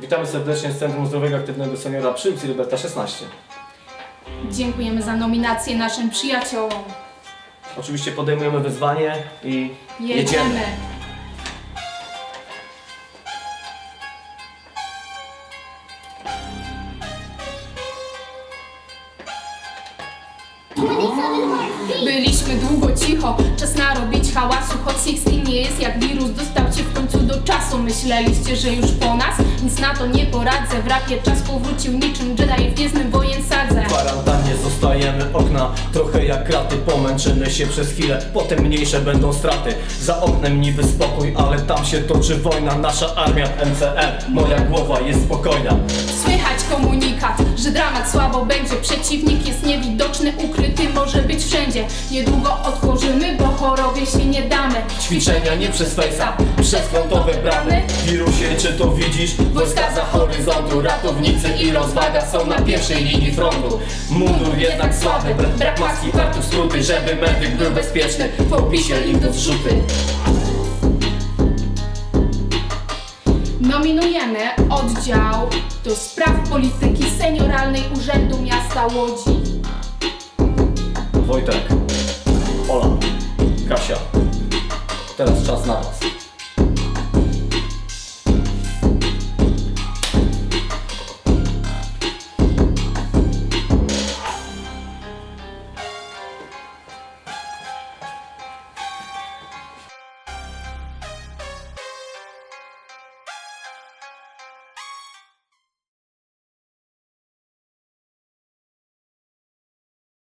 Witamy serdecznie z Centrum Zdrowego Aktywnego Seniora przy ulicy Liberta 16. Dziękujemy za nominację naszym przyjaciołom. Oczywiście podejmujemy wyzwanie i Jedziemy. Byliśmy długo cicho, czas narobić hałasu Hot 16 nie jest jak czasu Myśleliście, że już po nas? Nic na to nie poradzę. W rapie czas powrócił niczym Jedi w Gwiezdnym Wojen Sadze W kwarantannie zostajemy okna Trochę jak kraty, pomęczymy się przez chwilę Potem mniejsze będą straty. Za oknem niby spokój, ale tam się toczy wojna Nasza armia MCM, moja głowa jest spokojna. Słychać komunikat, że dramat słabo będzie. Przeciwnik jest niewidoczny, ukryty może być wszędzie. Niedługo otworzymy, bo chorobie się nie damy. Ćwiczenia nie przez fejsa, przez frontowe bramy Wirusie, czy to widzisz? Wojska za horyzontu Ratownicy i rozwaga są na pierwszej linii frontu. Mundur jednak słaby, brak maski, warto skróty Żeby medyk był bezpieczny, w opisie link do zrzuty Nominujemy oddział do spraw polityki senioralnej Urzędu Miasta Łodzi. Wojtek, Ola, Kasia Teraz czas na was